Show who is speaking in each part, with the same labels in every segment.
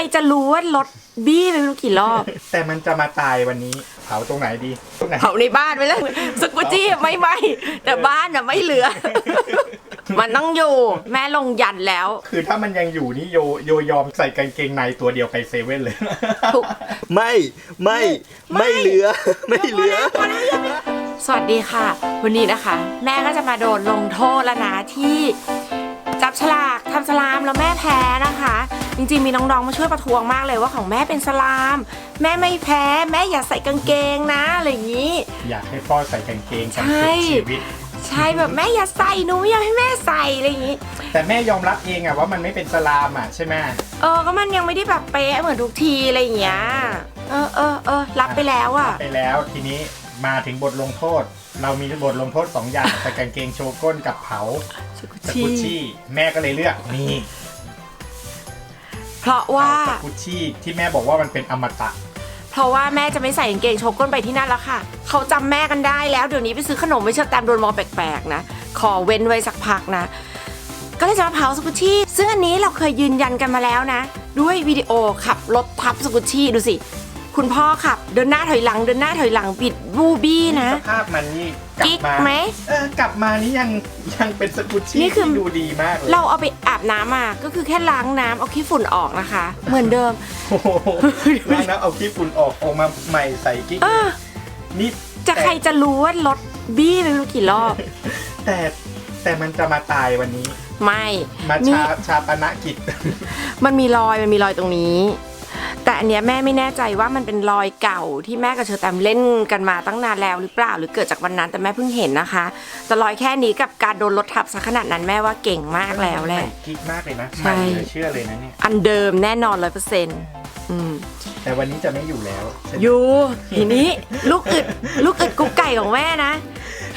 Speaker 1: รจะรู้ว่ารถบี้ไปไม่รู้กี่รอบ
Speaker 2: แต่มันจะมาตายวันนี้ เผาตรงไหนดีตรงไหน
Speaker 1: เผาในบ้านไปแล้วสกุจี้ไม่ไหมแต่บ้านอะไม่เหลือ มันต้องอยู่ แม่ลงยันแล้ว
Speaker 2: คือถ้ามันยังอยู่นี่โยโยยอมใส่กางเกงในตัวเดียวไปเซเว่นเลย
Speaker 1: ถูก
Speaker 3: ไม่ไม่
Speaker 1: ไม่
Speaker 3: ไม่เหลือ ไม่เหลือ
Speaker 1: สวัสดีค่ะ วันนี้นะคะ แม่ก็จะมาโดนลงโทษแล้วนะที่ จับฉลากทำสลามแล้วแม่แพ้นะคะ จริงๆมีน้องๆมาช่วยประท้วงมากเลยว่าของแม่เป็นสลาม แม่ไม่แพ้แม่อย่าใส่กางเกงนะอะไรอย่างนี้
Speaker 2: อยากให้พ่อใส่กางเกงกัน
Speaker 1: ใช่
Speaker 2: สุดชีวิต
Speaker 1: ใช่แบบแม่อย่าใส่หนูไม่อยากให้แม่ใส่อะไรอย่างนี้
Speaker 2: แต่แม่ยอมรับเองอะว่ามันไม่เป็นสลามอะใช่ไหม
Speaker 1: เออก็มันยังไม่ได้แบบเป๊ะเหมือนทุกทีอะไรอย่างเงี้ยเออเออเออรับไปแล้วอะ
Speaker 2: ไปแล้วทีนี้มาถึงบทลงโทษ เรามีบทลงโทษสองอย่างใส่กางเกงโชว์ก้นกับเผาสกุชชี่แม่ก็เลยเลือกนี่
Speaker 1: เพราะว่า
Speaker 2: เผสกุชชี่ที่แม่บอกว่ามันเป็นอมตะ
Speaker 1: เพราะว่าแม่จะไม่ใส่กางเกงโชว์ก้นไปที่นั่นแล้วค่ะ เขาจำแม่กันได้แล้วเดี๋ยวนี้ไปซื้อขนมไม่เชื่อแตมโดนมองแปลกๆนะ ขอเว้นไว้สักพักนะ ก็เลยจะมาเผาสกุชชี่ ซึ่งอันนี้เราเคยยืนยันกันมาแล้วนะ ด้วยวิดีโอขับรถทับสกุชชี่ดูสิ คุณพ่อขับเดินหน้าถอยหลังเดินหน้าถอยหลังบิดบูบี้นะ
Speaker 2: สภาพมันนี่ กลั
Speaker 1: กิ๊
Speaker 2: บ
Speaker 1: ก
Speaker 2: มา
Speaker 1: ไหม
Speaker 2: เออกลับมานี่ยังยังเป็นสกุชชี่
Speaker 1: นี่คือ
Speaker 2: ที่ดูดีมากเลย
Speaker 1: เราเอาไปอาบน้ำมาก็คือแค่ล้างน้ำเอาขี้ฝุ่นออกนะคะ เหมือนเดิม
Speaker 2: โอ้โหล้างน้ำเอาขี้ฝุ่นออกออกมาใหม่ใส่กิ๊ก
Speaker 1: เออ
Speaker 2: นี่
Speaker 1: จะใครจะรู้ว่ารถบี้ไปไม่รู้กี่รอบ
Speaker 2: แต่แต่มันจะมาตายวันนี้
Speaker 1: ไม่
Speaker 2: มา
Speaker 1: นี่
Speaker 2: ชาชาปนกิจ
Speaker 1: มันมีรอยมันมีรอยตรงนี้ แต่อันเนี้ยแม่ไม่แน่ใจว่ามันเป็นรอยเก่าที่แม่กับเชอแตมเล่นกันมาตั้งนานแล้วหรือเปล่าหรือเกิดจากวันนั้นแต่แม่เพิ่งเห็นนะคะ แต่รอยแค่นี้กับการโดนรถทับซะขนาดนั้นแม่ว่าเก่งมากแล้วแหละ
Speaker 2: กิ๊กมากเลยนะ
Speaker 1: ใช่
Speaker 2: ไม่เหลือเชื่อเลยนะเนี่ย
Speaker 1: อันเดิมแน่นอนร้อยเปอร์เซ็นต์อืม
Speaker 2: แต่วันนี้จะไม่อยู่แล้วใช่ไหม
Speaker 1: อยู่ทีนี้ลูกอึดลูกอึดกุ๊กไก่ของแม่นะ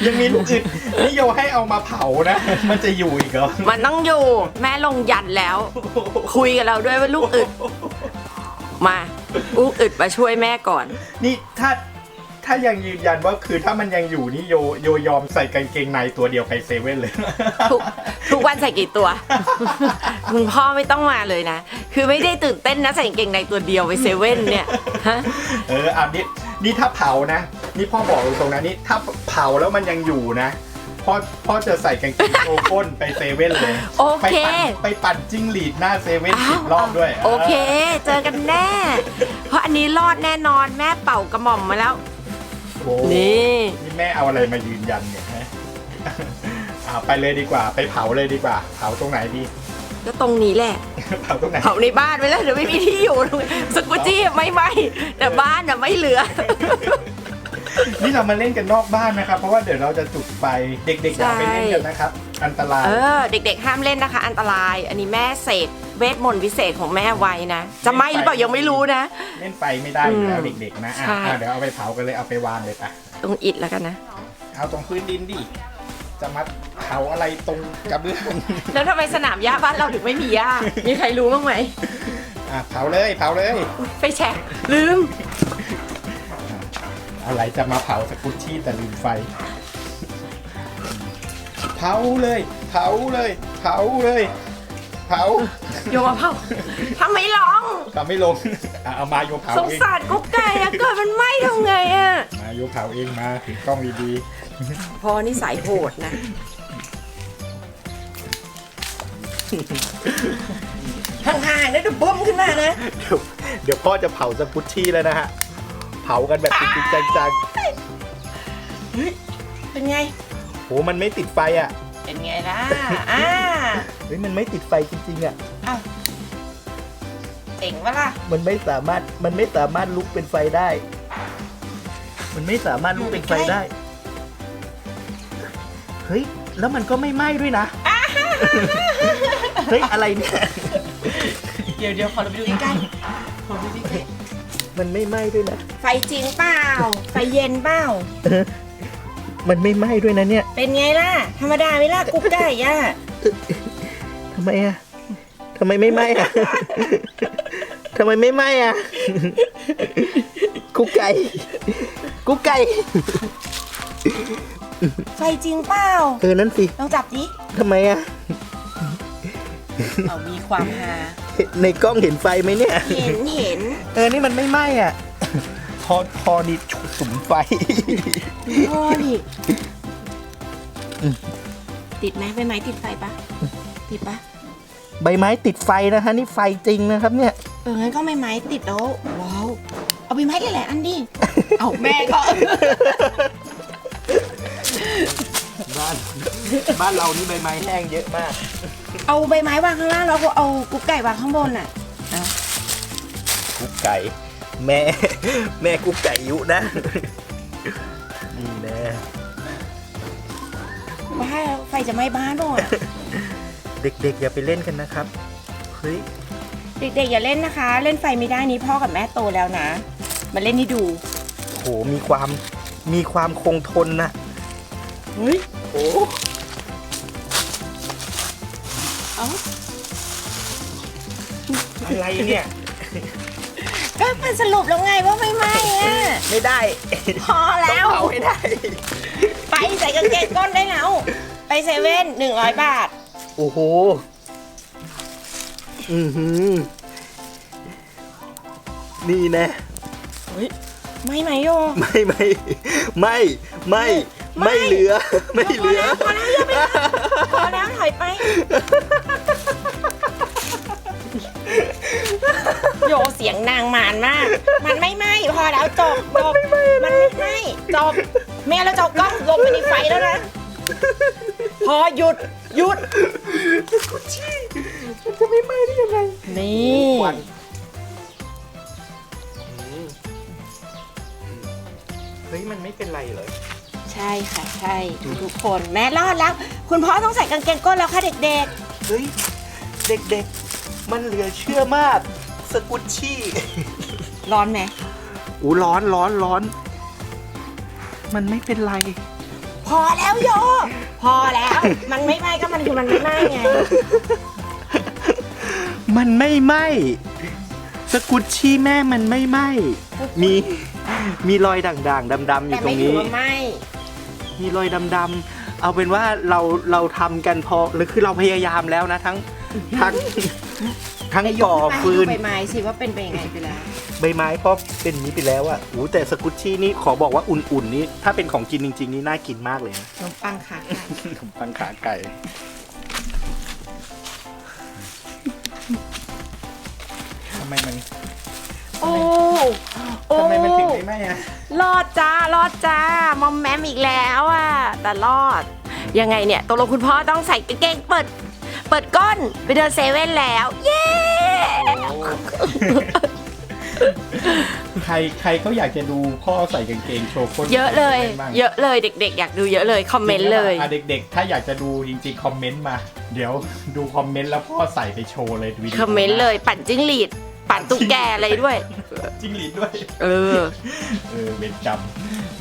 Speaker 2: ยังมีลูกจิตนี่โยให้เอามาเผานะ มันจะอยู่อีกเหรอ
Speaker 1: มันต้องอยู่แม่ลงยันแล้ว คุยกับเราด้วยว่าลูกอึด มาลูกอึดมาช่วยแม่ก่อน
Speaker 2: นี่ถ้าถ้ายังยืนยันว่าคือถ้ามันยังอยู่นี่โยโยยอมใส่กางเกงในตัวเดียวไปเซเว่นเลย
Speaker 1: ทุกทุกวันใส่กี่ตัว คุณพ่อไม่ต้องมาเลยนะ คือไม่ได้ตื่นเต้นนะใส่กางเกงในตัวเดียวไปเซเว่นเนี่ยฮะ
Speaker 2: เอออะนี่นี่ถ้าเผานะ นี่พ่อบอกตรงๆนะนี่ถ้าเผาแล้วมันยังอยู่นะ พ่อพ่อจะใส่กางเกงโชว์ก้นไปเซเว่นเลย
Speaker 1: โอ
Speaker 2: ไป
Speaker 1: เค
Speaker 2: ปั่นไปปั่นจิ้งหรีดหน้าเซเว่นสิบรอบด้วย
Speaker 1: โอเค เจอกันแน่ เพราะอันนี้รอดแน่นอนแม่เป่ากระหม่อมมาแล้ว
Speaker 2: โอ้
Speaker 1: นี่
Speaker 2: นี่แม่เอาอะไรมายืนยันเนี่ยฮะอ่าไปเลยดีกว่า ไปเผาเลยดีกว่า เผาตรงไหนดี
Speaker 1: ก็ตรงนี้แหละ
Speaker 2: เผาตรงไหน
Speaker 1: เผาในบ้านไปแล้วเดี๋ยวไม่มีที่อยู่สกุจี้ไม่ไหมแต่บ้านอะไม่เหลือ
Speaker 2: นี่เรามาเล่นกันนอกบ้านนะครับ เพราะว่าเดี๋ยวเราจะจุดไฟเด็กๆอย่าไปเล่นกันนะครับ อันตราย
Speaker 1: เออ เด็กๆ ห้ามเล่นนะคะ อันตราย อันนี้แม่เสกเวทมนต์วิเศษของแม่ไว้นะ จะไหมหรือเปล่ายังไม่รู้นะ
Speaker 2: เล่นไฟไม่ได้อยู่แล้ว
Speaker 1: อืม
Speaker 2: เด็กๆนะอะ
Speaker 1: ใช่
Speaker 2: อะเดี๋ยวเอาไปเผากันเลยเอาไปวางเลยปะ
Speaker 1: ตรงอิดแล้วกันนะ
Speaker 2: เอาตรงพื้นดินดิจะมาเผาอะไรตรงกระเบื้อง
Speaker 1: แล้วทำไมสนามหญ้าบ้านเราถึงไม่มีหญ้า มีใครรู้บ้างไหม
Speaker 2: อะเผาเลยเผาเลย
Speaker 1: อุ๊ยไฟแฉกลืม
Speaker 2: อะไรจะมาเผาสกุชชี่แต่ลืมไฟ เผาเลย เผาเลย เผาเลย เผา
Speaker 1: โยมาเผาทำไมร้อง
Speaker 2: ทำไม่ลงอะเอามาโยเผา
Speaker 1: สง
Speaker 2: เอง
Speaker 1: สารกุ๊กไก่อะเกิดมันไหม้ทำไงอะ
Speaker 2: มาโยเผาเองมาถือกล้องดี
Speaker 1: พอนี่สายโหดนะ ห่างๆนะเดี๋ยวบึ้มขึ้นมานะ
Speaker 2: ๆ เดี๋ยวเดี๋ยวพ่อจะเผาสกุชชี่แล้วนะฮะ เผากันแบบจริงๆจัง
Speaker 1: เป็นไง
Speaker 2: ๆโหมันไม่ติดไฟอะ
Speaker 1: เป็นไงล่ะ อ่า
Speaker 2: เฮ้ยมันไม่ติดไฟจริงๆอะ
Speaker 1: อ้าวเจ๋งปะล่ะ
Speaker 3: มันไม่สามารถมันไม่สามารถลุกเป็นไฟได้ มันไม่สามารถลุกเป็นไฟได้ เฮ้ย แล้วมันก็ไม่ไหม้ด้วยนะ เฮ้ย อะไรเนี่ย
Speaker 1: เดี๋ยวเดี๋ยวขอเราไปดูใกล้ๆขอดูใกล้
Speaker 3: มันไม่ไหม้ด้วยนะ
Speaker 1: ๆไฟจริงเปล่า ไฟเย็นเปล่า
Speaker 3: มันไม่ไหม้ด้วยนะเนี่ย
Speaker 1: เป็นไงล่ะ ธรรมดาไหม่ล่ะกุ๊กไก่ย่ะ
Speaker 3: ทำไมอะทำไมไม่ไหม้อะทำไมไม่ไหม้อะกุ๊กไก่ กุ๊กไก่
Speaker 1: ไฟจริงเปล่า
Speaker 3: เออนั่นสิ
Speaker 1: ลองจับดิ
Speaker 3: ทำไมอะ
Speaker 1: เอามีความฮา
Speaker 2: ในกล้องเห็นไฟไหมเนี่ย
Speaker 1: เห็นเห็น
Speaker 2: เออ นี่มันไม่ไหม้อะ พอพอนี่สุมไฟ
Speaker 1: พ่อดิติดไหมใบไม้ติดไฟปะติดปะ
Speaker 2: ใบไม้ติดไฟนะคะนี่ไฟจริงนะครับเนี่ย
Speaker 1: เอองั้นก็ใบไม้ติดแล้วว้าวเอาใบไม้หลายๆอันดิเอาแม่ก็
Speaker 2: บ้าน บ้านเรานี่ใบไม้แห้งเยอะมาก
Speaker 1: เอาใบไม้วางข้างล่างแล้วก็เอากุ๊กไก่วางข้างบนน่ะ
Speaker 2: กุ๊กไก่ แม่ แม่กุ๊กไก่ยุนะนี่นะ
Speaker 1: บ้าไฟจะไหม้บ้านป่ะ
Speaker 2: เด็กๆอย่าไปเล่นกันนะครับเฮ้ย
Speaker 1: เด็กๆอย่าเล่นนะคะ เล่นไฟไม่ได้นี้พ่อกับแม่โตแล้วนะ มาเล่นให้ดู
Speaker 2: โหมีความมีความคงทนนะ
Speaker 1: เฮ้ย
Speaker 2: โอ้
Speaker 1: เอ้า
Speaker 2: อะไรเนี่ย
Speaker 1: ก็เป็นสรุปแล้วไงว่าไม่ไหม้อะ
Speaker 2: ไม่ได้
Speaker 1: พอแล้ว
Speaker 2: ต้องเผาให้ได้
Speaker 1: ไปใส่กางเกงก้นได้แล้วไปเซเว่นหนึ่งร้อยบาท
Speaker 2: โอ้โห อือหือ นี่นะ
Speaker 1: ไม่ไหมโย
Speaker 2: ไม่ไม่ไม่ไม่
Speaker 1: ไม่
Speaker 2: ไม่เหลือ ไม่เหลือ
Speaker 1: พอแล้วอย่าไปพอแล้วถอยไปโยเสียงนางมานมาก มันไม่ไหมพอแล้วจบจบมันไม่ไหมจบแม่เราจะเอากล้องลงไปในไฟแล้วนะ พอหยุดหยุด
Speaker 2: มันจะไม่ไหม้ได้ยังไง
Speaker 1: นี่
Speaker 2: ควันเฮ้ย มันไม่เป็นไรเลย
Speaker 1: ใช่ค่ะใช่ทุกคนแม่รอดแล้ว คุณพ่อต้องใส่กางเกงก้นแล้วค่ะเด็ก
Speaker 2: เฮ้ย เด็กๆ มันเหลือเชื่อมาก สกุชชี่
Speaker 1: ๆ ร้อนไหม
Speaker 2: อู้ร้อนร้อนร้อน มันไม่เป็นไร
Speaker 1: พอแล้วโย พอแล้ว มันไม่ไหม้ก็มันคือมันไม่ไหม้ไง
Speaker 2: มันไม่ไหม้สกุชชี่แม่มันไม่ไหม้มี มีรอยด่างๆดำๆอ
Speaker 1: แต่
Speaker 2: ยู่ตร
Speaker 1: ไม่
Speaker 2: ง
Speaker 1: ถือ
Speaker 2: นี้
Speaker 1: ว่าไหม้
Speaker 2: มีรอยดำๆเอาเป็นว่าเราเราทำกันพอหรือคือเราพยายามแล้วนะทั้งทั้งทั้งก่อฟืน
Speaker 1: ใบไม้สิว่าเป็นไปยังไงไปแล้ว
Speaker 2: ใบไม้ก็เป็นอย่างนี้ไปแล้วอะอู้แต่สกุชชี่นี่ขอบอกว่าอุ่นๆนี่ถ้าเป็นของกินจริง ๆ นี่น่ากินมากเลยนะ
Speaker 1: ขนมปังค่ะ
Speaker 2: ขนมปังขาไก่ทำไมมัน
Speaker 1: โอ้ โอ้
Speaker 2: ทำไมมันถึงไม่ไหม้อะ
Speaker 1: รอดจ้ารอดจ้ามอมแมมอีกแล้วอะ แต่รอด ยังไงเนี่ยตกลงคุณพ่อต้องใส่กางเกงเปิด เปิดก้นไปเดินเซเว่นแล้ว เย้
Speaker 4: ใครใครเขาอยากจะดูพ่อใส่กางเกงโชว์ก้น
Speaker 1: เยอะเลย
Speaker 4: บ้าง
Speaker 1: เยอะเลยเด็ก ๆ อยากดูเยอะเลยคอมเมนต์เลย
Speaker 4: อะเด็กๆ ถ้าอยากจะดูจริงๆ คอมเมนต์มา เดี๋ยวดูคอมเมนต์แล้วพ่อใส่ไปโชว์เลยวิดีโอ
Speaker 1: คอมเมนต์เลยปั่นจิ้งหรีด ปั่นตุ๊กแกอะไรด้วย
Speaker 4: จิ้งหรีดด้วย
Speaker 1: เออ
Speaker 4: เออเวรกรรม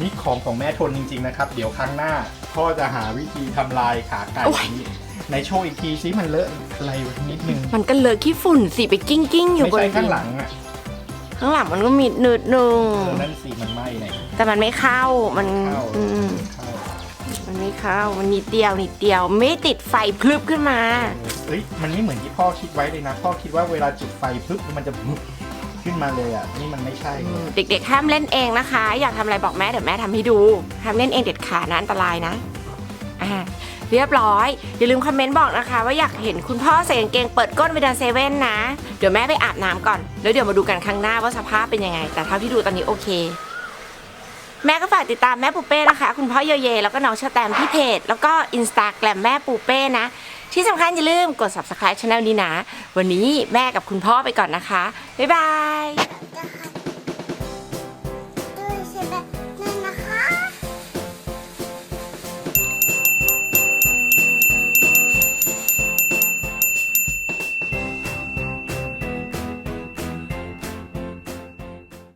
Speaker 4: นี่ของของแม่ทนจริง ๆ นะครับ เดี๋ยวครั้งหน้าพ่อจะหาวิธีทำลายขาไก่
Speaker 1: โอ้ย
Speaker 4: นี้ในโชว์อีกทีซิมันเลอะอะไรไว้นิดนึง
Speaker 1: มันก็เลอะขี้ฝุ่นสิไปกิ้งกิ้งๆอยู่
Speaker 4: ไม่
Speaker 1: บน
Speaker 4: ใช่ข้าง
Speaker 1: ดิน
Speaker 4: หลังอะ
Speaker 1: ข้างหลังมันก็มีหนืดหนึง
Speaker 4: เออนั่นสีมันไหม้เนี่ย
Speaker 1: แต่มันไม่เข้ามัน
Speaker 4: เข้า
Speaker 1: อืม
Speaker 4: เข้า
Speaker 1: มัน ไม่เข้ามันนิดเดียวนิดเดียวไม่ติดไฟพลึบขึ้นมา
Speaker 4: เอ้ยมันไม่เหมือนที่พ่อคิดไว้เลยนะ พ่อคิดว่าเวลาจุดไฟปึ๊บมันจะบึ๊บขึ้นมาเลยอะ นี่มันไม่ใช่
Speaker 1: เด็กๆห้ามเล่นเองนะคะ อยากทำอะไรบอกแม่เดี๋ยวแม่ทำให้ดูห้ามเล่นเองเด็ดขาดนะอันตรายนะอ่าเรียบร้อย อย่าลืมคอมเมนต์บอกนะคะ ว่าอยากเห็นคุณพ่อใส่กางเกงเปิดก้นไปเดินเซเว่นนะ เดี๋ยวแม่ไปอาบน้ำก่อน แล้วเดี๋ยวมาดูกันครั้งหน้าว่าสภาพเป็นยังไง แต่เท่าที่ดูตอนนี้โอเค แม่ก็ฝากติดตามแม่ปูเป้นะคะ คุณพ่อเยเย แล้วก็น้องเชอแตมที่เพจ แล้วก็อินสตาแกรมแม่ปูเป้นะ ที่สำคัญอย่าลืมกด subscribe ช anel นี้นะ วันนี้แม่กับคุณพ่อไปก่อนนะคะ บ๊ายบาย